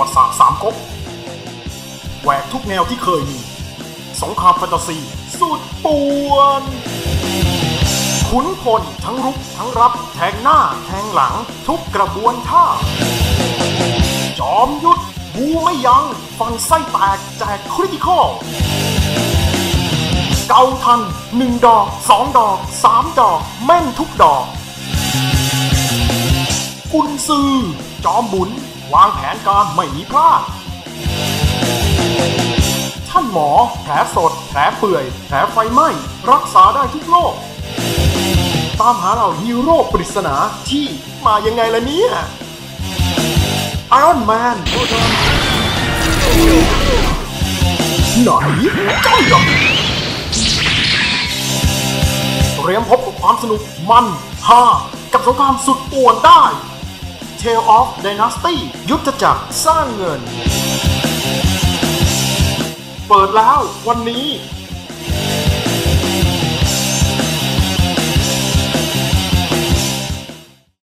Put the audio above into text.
วัติศาสตร์สามก๊กแหวกทุกแนวที่เคยมี สงครามแฟนตาซีสุดป่วน ขุนพลทั้งรุกทั้งรับแทงหน้าแทงหลังทุกกระบวนท่า จอมยุทธบูไม่ยัง้งฟันไส้แตกแจกคริติคอลเกาทันหนึ่งดอกสองดอกสามดอก แม่นทุกดอก กุนซือจอมบุญ วางแผนการไม่มีพลาดท่านหมอ แผลสด แผลเปื่อย แผลไฟไหม้ รักษาได้ทุกโรค ตามหาเราฮีโร่ปริศนาที่มายังไงล่ะเนี่ยไอรอนแมนไหนใกล้หรอเตรียมพบกับความสนุกมันฮากับสงครามสุดป่วนได้ Tale of Dynasty ยุทธจักรสร้างเงิน เปิดแล้ววันนี้